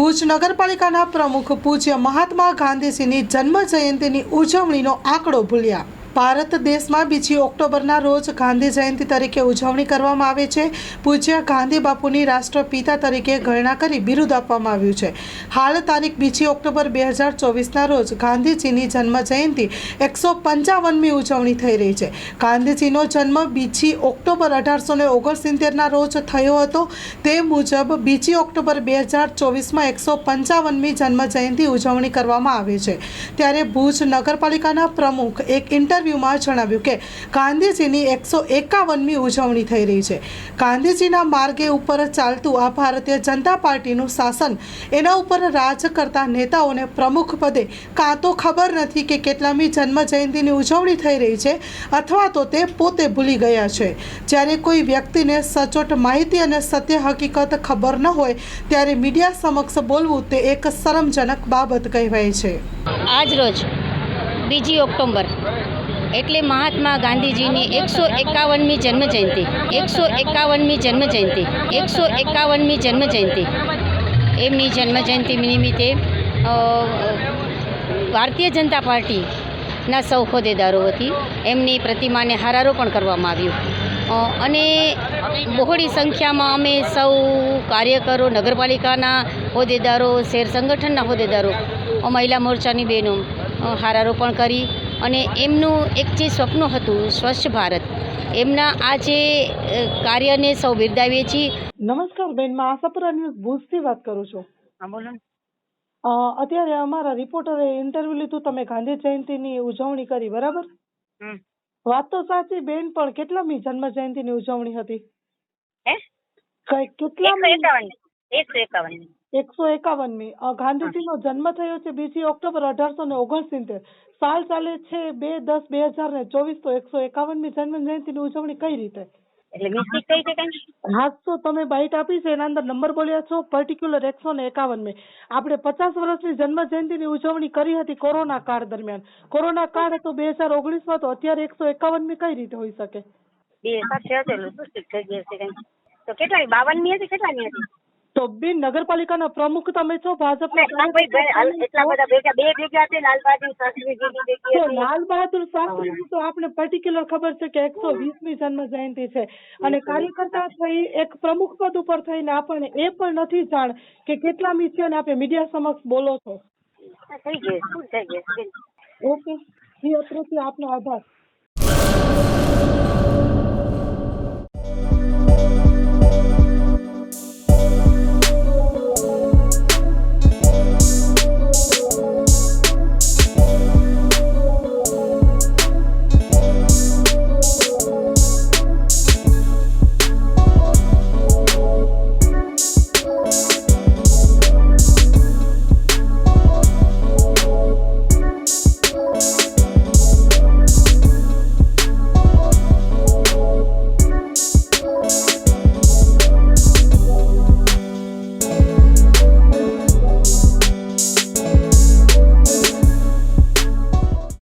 ભુજ નગરપાલિકાના પ્રમુખ પૂજ્ય મહાત્મા ગાંધીજીની જન્મ જયંતિની ઉજવણીનો આંકડો ભૂલ્યા. ભારત દેશમાં બીજી ઓક્ટોબરના રોજ ગાંધી જયંતિ તરીકે ઉજવણી કરવામાં આવે છે. પૂજ્ય ગાંધી બાપુની રાષ્ટ્રપિતા તરીકે ગણના કરી બિરુદ આપવામાં આવ્યું છે. હાલ તારીખ બીજી ઓક્ટોબર બે હજાર ચોવીસના રોજ ગાંધીજીની જન્મ જયંતિ એકસો પંચાવનમી ઉજવણી થઈ રહી છે. ગાંધીજીનો જન્મ બીજી ઓક્ટોબર અઢારસો ને ઓગણસિત્તેરના રોજ થયો હતો. તે મુજબ બીજી ઓક્ટોબર બે હજાર ચોવીસમાં એકસો પંચાવનમી જન્મ જયંતિ ઉજવણી કરવામાં આવે છે. ત્યારે ભુજ નગરપાલિકાના પ્રમુખ એક ઇન્ટરવ્યૂમાં જણાવ્યું કે ગાંધીજીની એકસો એકાવનમી ઉજવણી થઈ રહી છે. ગાંધીજીના માર્ગે ઉપર ચાલતું આ ભારતીય જનતા પાર્ટીનું શાસન એના ઉપર રાજ કરતા નેતાઓને પ્રમુખ પદે કાં તો ખબર નથી કે કેટલામી જન્મ જયંતિની ઉજવણી થઈ રહી છે અથવા તો તે પોતે ભૂલી ગયા છે. જ્યારે કોઈ વ્યક્તિને સચોટ માહિતી અને સત્ય હકીકત ખબર ન હોય, ત્યારે મીડિયા સમક્ષ બોલવું તે એક શરમજનક બાબત કહેવાય છે. આજ રોજ બીજી ઓક્ટોબર એટલે મહાત્મા ગાંધીજીની એકસો એકાવનમી જન્મજયંતિ, એકસો એકાવનમી જન્મજયંતિ, એકસો એકાવનમી જન્મજયંતિ. એમની જન્મજયંતિ નિમિત્તે ભારતીય જનતા પાર્ટીના સૌ હોદ્દેદારો વતી એમની પ્રતિમાને હારારોપણ કરવામાં આવ્યું. અને બહોળી સંખ્યામાં અમે સૌ કાર્યકરો, નગરપાલિકાના હોદ્દેદારો શેર સંગઠનના હોદ્દેદારો મહિલા મોરચાની બહેનો હારારોપણ કરી અને એમનું એક જે સ્વપ્ન હતું સ્વચ્છ ભારત એમના આ જે કાર્યને સૌ બિરદાવીએ છીએ. નમસ્કાર બેનમાં આશાપુરા ન્યૂઝ ભુજથી વાત કરું છું. હા બોલો. અત્યારે અમારા રિપોર્ટરે ઇન્ટરવ્યુ લીધું તમે ગાંધી જયંતિની ઉજવણી કરી બરાબર? વાત તો સાચી બેન પણ કેટલામી જન્મ જયંતિની ઉજવણી હતી? હે? કઈ એકસો કેટલામી? એકસો એકાવન એકસો એકાવનમી. ગાંધીજીનો જન્મ થયો છે બીજી ઓક્ટોબર અઢારસો ને ઓગણસિત્તેર. સાલ ચાલે છે બે દસ બે હજાર ને ચોવીસ તો એકસો એકાવનમી જન્મ જયંતિની ઉજવણી કઈ રીતે? એટલે મિસ્ટેક કઈ છે કઈ? હા તો તમે બાઇટ આપી છે એના અંદર નંબર બોલ્યા છો પર્ટિક્યુલર એકસો ને એકાવન મે આપણે પચાસ વર્ષની જન્મ જયંતિની ઉજવણી કરી હતી કોરોના કાળ દરમિયાન. કોરોના કાળ હતો બે હજાર ઓગણીસમાં તો અત્યારે એકસો એકાવન મી કઈ રીતે હોઈ શકે? બે સાથે થઈ ગયું કઈ. તો કેટલાની બાવનમી હતી કેટલાની હતી? તો બેન નગરપાલિકાના પ્રમુખ તમે છો ભાજપના એટલા બધા ભેગા બે ભેગા તો લાલ બહાદુર શાસ્ત્રીની તો આપણે પર્ટિક્યુલર ખબર છે કે એકસો વીસમી જન્મ જયંતિ છે. અને કાર્યકર્તા થઈ એક પ્રમુખ પદ ઉપર થઈને આપણને એ પણ નથી જાણ કે કેટલામી છે અને આપણે મીડિયા સમક્ષ બોલો છો. થઈ ઓકે જી અત્રેથી આપનો આભાર.